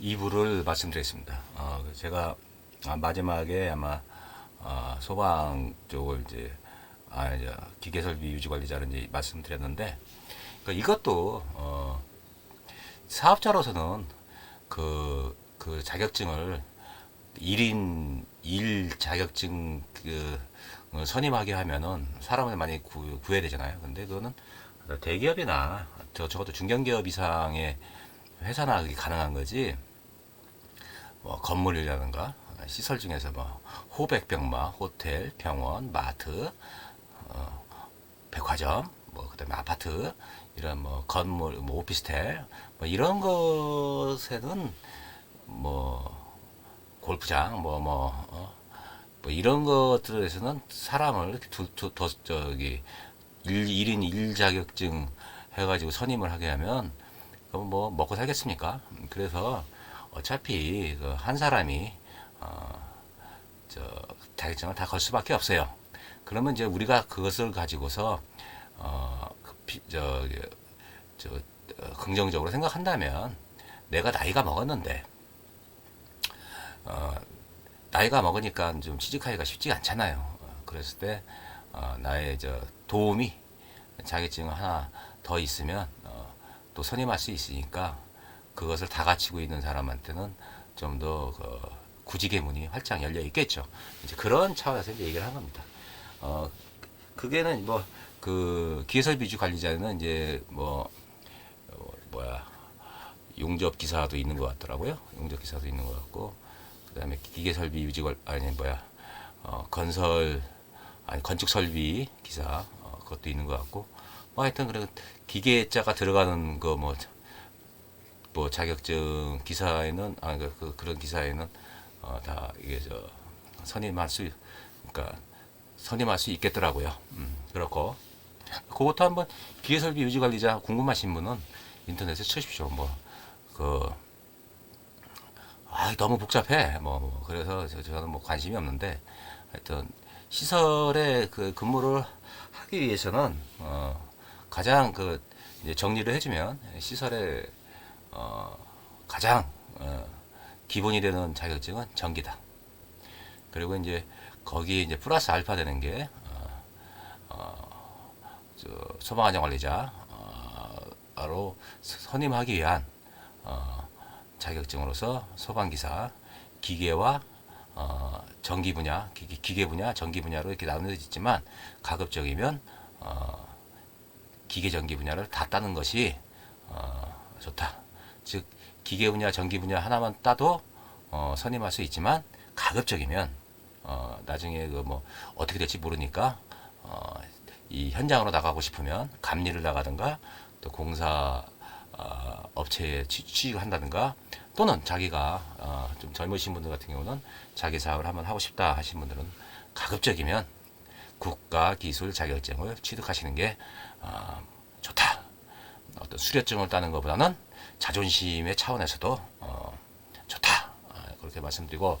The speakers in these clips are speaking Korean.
2부를 말씀드리겠습니다. 어, 제가 아, 마지막에 아마 어, 소방 쪽을 이제 아, 이제 기계설비 유지 관리자를 이제 말씀드렸는데 그 이것도 어, 사업자로서는 그, 그 자격증을 1인 1 자격증 그 어, 선임하게 하면은 사람을 많이 구, 구해야 되잖아요. 근데 그거는 대기업이나 저, 적어도 중견기업 이상의 회사나 그게 가능한 거지. 뭐 건물이라든가 시설 중에서 뭐 호백병마, 호텔, 병원, 마트, 어, 백화점, 뭐 그다음에 아파트 이런 뭐 건물, 뭐 오피스텔 뭐 이런 것에는 뭐 골프장 뭐뭐 어, 뭐 이런 것들에서는 사람을 이렇게 두, 두, 더 저기 일, 1인 1 자격증 해가지고 선임을 하게 하면 그럼 뭐 먹고 살겠습니까? 그래서 어차피 그 한 사람이 어, 저 자격증을 다 걸 수밖에 없어요. 그러면 이제 우리가 그것을 가지고서 어, 그저 어, 긍정적으로 생각한다면 내가 나이가 먹었는데 어, 나이가 먹으니까 좀 취직하기가 쉽지 않잖아요. 어, 그랬을 때 어, 나의 저 도움이 자격증 하나 더 있으면 어, 또 선임할 수 있으니까 그것을 다 갖추고 있는 사람한테는 좀더 그, 구직의 문이 활짝 열려 있겠죠. 이제 그런 차원에서 이제 얘기를 한 겁니다. 어, 그게는 뭐 그 기계설비 주 관리자는 이제 뭐 어, 뭐야 용접 기사도 있는 것 같더라고요. 용접 기사도 있는 것 같고 그 다음에 기계설비 유지 관 아니 뭐야 어, 건설 아니 건축 설비 기사 어, 그것도 있는 것 같고 뭐 하여튼 그런 기계자가 들어가는 거 뭐 뭐 자격증 기사에는 아 그, 그 그런 기사에는 어, 다 이게 저 선임할 수 그러니까 선임할 수 있겠더라고요. 음, 그렇고 그것도 한번 기계설비 유지 관리자 궁금하신 분은 인터넷에 쳐십시오. 뭐그 아, 너무 복잡해. 뭐, 뭐. 그래서 저, 저는 뭐 관심이 없는데, 하여튼, 시설에 그 근무를 하기 위해서는, 어, 가장 그, 이제 정리를 해주면, 시설에, 어, 가장, 어, 기본이 되는 자격증은 전기다. 그리고 이제, 거기에 이제 플러스 알파 되는 게, 어, 어, 저, 소방안전 관리자, 어, 로 선임하기 위한, 어, 자격증으로서 소방기사, 기계와 어, 전기 분야, 기계, 기계 분야, 전기 분야로 이렇게 있지만 가급적이면 어, 기계 전기 분야를 다 따는 것이 어, 좋다. 즉 기계 분야, 전기 분야 하나만 따도 어, 선임할 수 있지만 가급적이면 어, 나중에 그 뭐 어떻게 될지 모르니까 어, 이 현장으로 나가고 싶으면 감리를 나가든가 또 공사 어, 업체에 취- 취직을 한다든가 또는 자기가 어, 좀 젊으신 분들 같은 경우는 자기 사업을 한번 하고 싶다 하신 분들은 가급적이면 국가 기술 자격증을 취득하시는 게 어, 좋다. 어떤 수료증을 따는 것보다는 자존심의 차원에서도 어, 좋다. 아, 그렇게 말씀드리고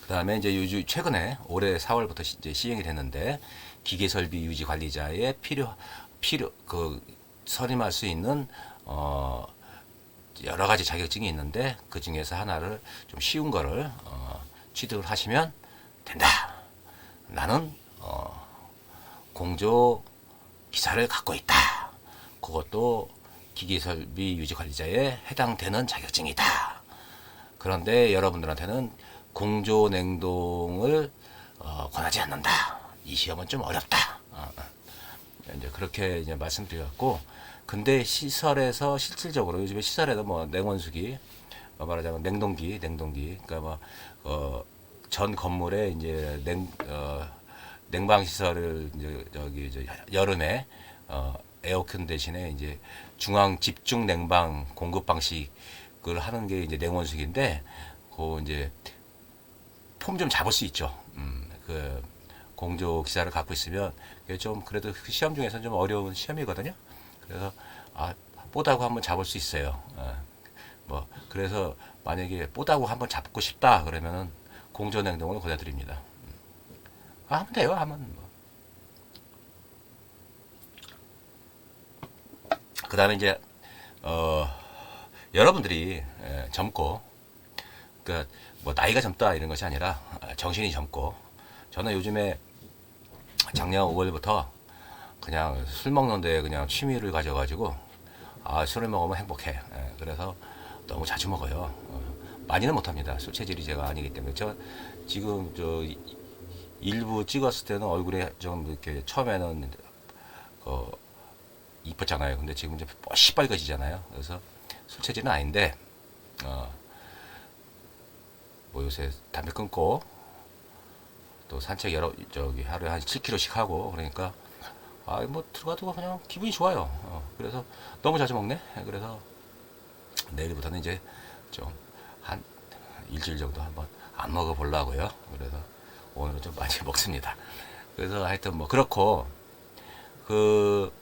그 다음에 이제 요즘 최근에 올해 4월부터 시, 이제 시행이 됐는데 기계 설비 유지 관리자의 필요 필요 그 선임할 수 있는 어 여러 가지 자격증이 있는데 그 중에서 하나를 좀 쉬운 거를 어, 취득을 하시면 된다. 나는 어, 공조 기사를 갖고 있다. 그것도 기계설비 유지 관리자에 해당되는 자격증이다. 그런데 여러분들한테는 공조 냉동을 어, 권하지 않는다. 이 시험은 좀 어렵다. 어, 어. 이제 그렇게 이제 말씀드렸고, 근데 시설에서 실질적으로 요즘에 시설에도 뭐 냉온수기, 어, 말하자면 냉동기, 냉동기, 그러니까 뭐 어 전 건물에 이제 냉 어, 냉방 시설을 이제 저기 이제 여름에 어, 에어컨 대신에 이제 중앙 집중 냉방 공급 방식을 하는 게 이제 냉온수기인데, 그 이제 폼 좀 잡을 수 있죠. 음, 그 공조 기사를 갖고 있으면 그게 좀 그래도 그 시험 중에서는 좀 어려운 시험이거든요. 그래서 아 뽀다구 한번 잡을 수 있어요. 어, 뭐 그래서 만약에 뽀다구 한번 잡고 싶다 그러면은 공조 냉동을 권해드립니다. 음. 아, 하면 돼요. 하면 뭐. 그 다음에 이제 어 여러분들이 에, 젊고 그러니까 뭐 나이가 젊다 이런 것이 아니라 아, 정신이 젊고 저는 요즘에 작년 5월부터 그냥 술 먹는데 그냥 취미를 가져가지고 아 술을 먹으면 행복해. 예, 그래서 너무 자주 먹어요. 어, 많이는 못합니다. 술 체질이 제가 아니기 때문에 저 지금 저 이- 일부 찍었을 때는 얼굴에 좀 이렇게 처음에는 어, 이뻤잖아요. 근데 지금 이제 시뻘개지잖아요. 그래서 술 체질은 아닌데 어, 뭐 요새 담배 끊고 또 산책 여러 저기 하루에 한 7km씩 하고 그러니까 아뭐 들어가도 그냥 기분이 좋아요. 어, 그래서 너무 자주 먹네. 그래서 내일부터는 이제 좀 한 일주일 정도 한번 안 먹어 보려고요. 그래서 오늘은 좀 많이 먹습니다. 그래서 하여튼 뭐 그렇고 그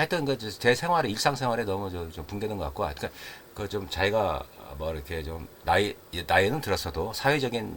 하여튼 그 제 생활에 일상 생활에 너무 저- 좀 붕대는 것 같고 그러니까 그 좀 자기가 뭐 이렇게 좀 나이 나이는 들었어도 사회적인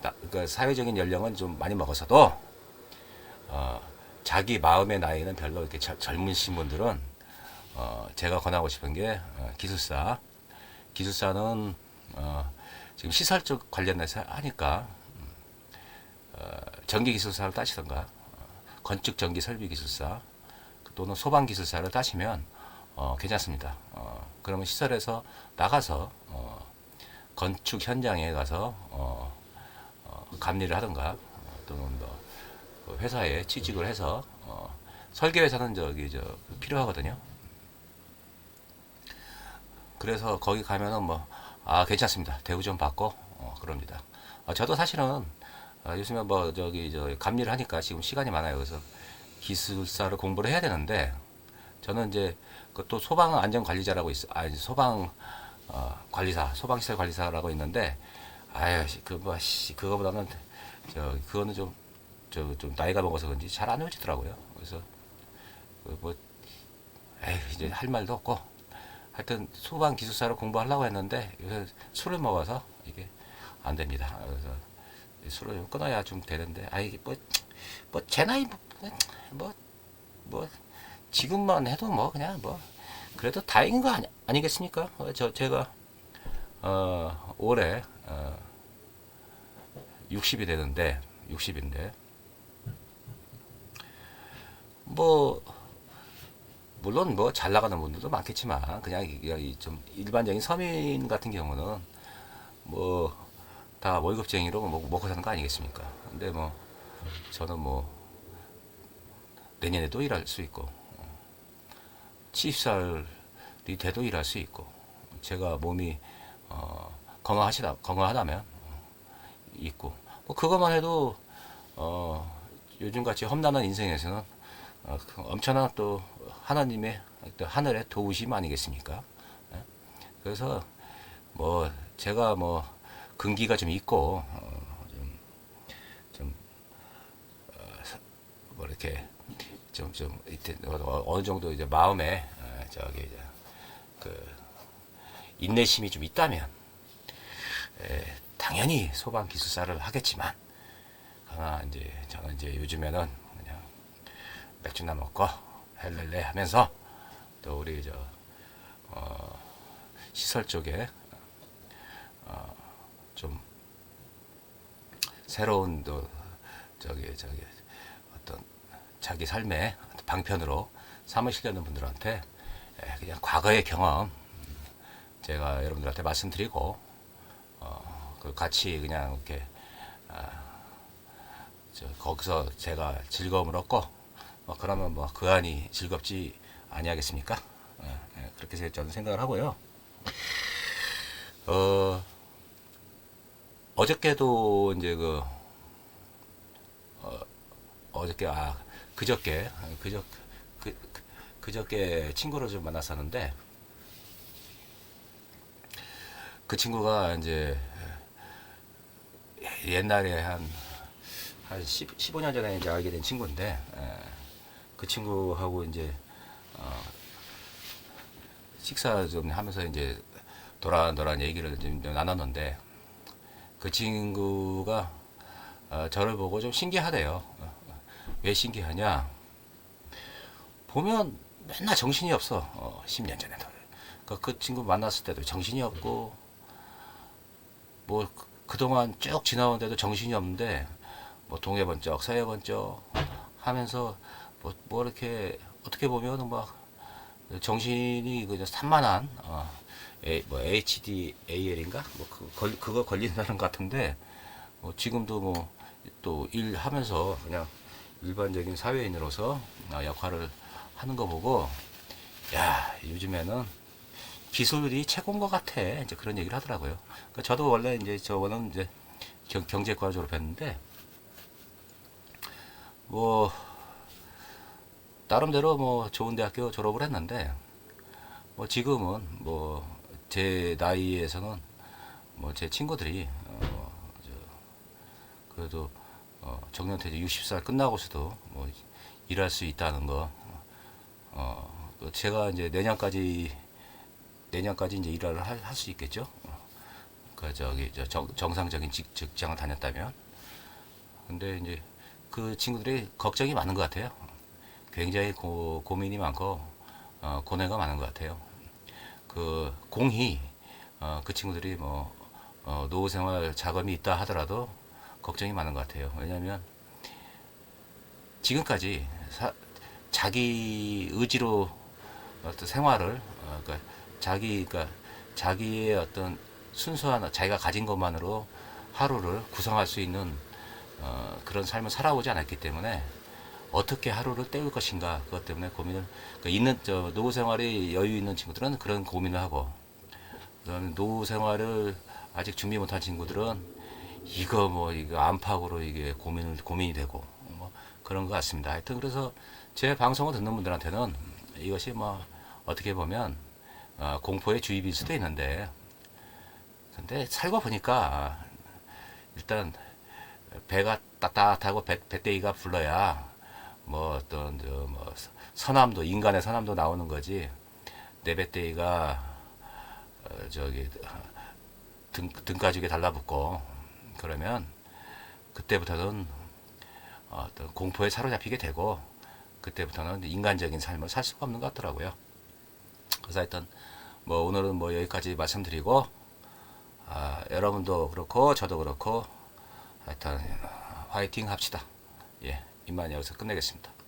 나, 그러니까 사회적인 연령은 좀 많이 먹었어도 어, 자기 마음의 나이는 별로 이렇게 절- 젊으신 분들은 어, 제가 권하고 싶은 게 어, 기술사. 기술사는 어, 지금 시설 쪽 관련해서 하니까 음, 어, 전기 기술사를 따시던가 어, 건축 전기 설비 기술사 또는 소방 기술사를 따시면 어, 괜찮습니다. 어, 그러면 시설에서 나가서 어, 건축 현장에 가서 어, 어, 감리를 하든가 어, 또는 뭐그 회사에 취직을 해서 어, 설계 회사는 저기 저 필요하거든요. 그래서 거기 가면은 뭐 아 괜찮습니다. 대우 좀 받고 어, 그럽니다. 아, 저도 사실은 아, 요즘에 뭐 저기 저 감리를 하니까 지금 시간이 많아요. 그래서 기술사를 공부를 해야 되는데 저는 이제 그또 소방 안전 관리자라고 있어. 아 소방 어, 관리사, 소방시설 관리사라고 있는데 아유 그뭐 그거보다는 저 그거는 좀 저 좀 나이가 먹어서 그런지 잘안 외워지더라고요. 그래서 그뭐 에이 이제 할 말도 없고 하여튼 소방 기술사를 공부하려고 했는데 요새 술을 먹어서 이게 안 됩니다. 그래서 이 술을 좀 끊어야 좀 되는데 아 이게 뭐뭐제 나이 뭐 뭐 지금만 해도 뭐 그냥 뭐 그래도 다행인 거 아니, 아니겠습니까? 어, 저 제가 어 올해 어 60이 되는데 60인데 뭐 물론 뭐 잘 나가는 분들도 많겠지만 그냥 좀 일반적인 서민 같은 경우는 뭐 다 월급쟁이로 먹- 먹고 사는 거 아니겠습니까? 근데 뭐 저는 뭐 내년에도 일할 수 있고 70살이 돼도 일할 수 있고 제가 몸이 어, 건강하시다 건강하다면 어, 있고 뭐 그것만 해도 어, 요즘 같이 험난한 인생에서는 어, 그 엄청난 또 하나님의 또 하늘의 도우심 아니겠습니까? 예? 그래서 뭐 제가 뭐 근기가 좀 있고 어, 좀, 좀 어, 사- 뭐 이렇게 좀 좀 이때 어- 어느 정도 이제 마음에 어, 저기 이제 그 인내심이 좀 있다면 에, 당연히 소방 기술사를 하겠지만 그러나 이제 저는 이제 요즘에는 그냥 맥주나 먹고 헬렐레 하면서 또 우리 저 어, 시설 쪽에 어, 좀 새로운 또 저기 저기 자기 삶의 방편으로 삼으시려는 분들한테 에, 그냥 과거의 경험 음, 제가 여러분들한테 말씀드리고 어, 그 같이 그냥 이렇게 아, 저 거기서 제가 즐거움을 얻고 뭐 그러면 뭐 그 안이 즐겁지 아니하겠습니까? 예, 예, 그렇게 제- 저는 생각을 하고요. 어 어저께도 이제 그 어, 어저께 아 그저께 그저 그, 그 그저께 친구를 좀 만났었는데 그 친구가 이제 옛날에 한, 한 10, 15년 전에 이제 알게 된 친구인데, 에, 그 친구하고 이제, 어, 식사 좀 하면서 이제 도란도란 얘기를 좀 나눴는데, 그 친구가 어, 저를 보고 좀 신기하대요. 어, 왜 신기하냐? 보면 맨날 정신이 없어. 어, 10년 전에도 그러니까 그 친구 만났을 때도 정신이 없고 뭐 그- 그동안 쭉 지나오는데도 정신이 없는데 뭐 동해 번쩍 서해 번쩍 하면서 뭐, 뭐 이렇게 어떻게 보면 막 정신이 그냥 산만한 어, A, 뭐 HDAL인가 뭐 그, 걸, 그거 걸린다는 것 같은데 뭐 지금도 뭐 또 일하면서 그냥 일반적인 사회인으로서 어, 역할을 하는 거 보고 야 요즘에는 기술이 최고인 것 같아 이제 그런 얘기를 하더라고요. 그러니까 저도 원래 이제 저는 이제 경, 경제과 졸업했는데 뭐 나름대로 뭐 좋은 대학교 졸업을 했는데 뭐 지금은 뭐 제 나이에서는 뭐 제 친구들이 어, 저 그래도 어, 정년퇴직 60살 끝나고서도 뭐 일할 수 있다는 거 어, 또 제가 이제 내년까지 내년까지 이제 일을 할 수 있겠죠. 어, 그 저기 저 정, 정상적인 직, 직장을 다녔다면. 근데 이제 그 친구들이 걱정이 많은 것 같아요. 굉장히 고, 고민이 많고 어, 고뇌가 많은 것 같아요. 그 공히 어, 그 친구들이 뭐 어, 노후 생활 자금이 있다 하더라도 걱정이 많은 것 같아요. 왜냐하면 지금까지 사- 자기 의지로 어떤 생활을 어, 그러니까 자기 그러니까 자기의 어떤 순수한 자기가 가진 것만으로 하루를 구성할 수 있는 어, 그런 삶을 살아오지 않았기 때문에 어떻게 하루를 때울 것인가 그것 때문에 고민을 그러니까 있는 저 노후 생활이 여유 있는 친구들은 그런 고민을 하고 그다음에 노후 생활을 아직 준비 못한 친구들은 이거 뭐 이거 안팎으로 이게 고민을 고민이 되고 뭐 그런 것 같습니다. 하여튼 그래서 제 방송을 듣는 분들한테는 이것이 뭐 어떻게 보면 어, 공포의 주입일 수도 있는데 근데 살고 보니까 일단 배가 따뜻하고 배, 배때기가 불러야 뭐 어떤 저뭐 선함도 인간의 선함도 나오는 거지 내 배때기가 어, 저기 등 등가죽에 달라붙고 그러면 그때부터는 어떤 공포에 사로잡히게 되고 그때부터는 인간적인 삶을 살 수가 없는 것 같더라고요. 그래서 하여튼 뭐 오늘은 뭐 여기까지 말씀드리고 아, 여러분도 그렇고 저도 그렇고 하여튼 화이팅 합시다. 예, 이만 여기서 끝내겠습니다.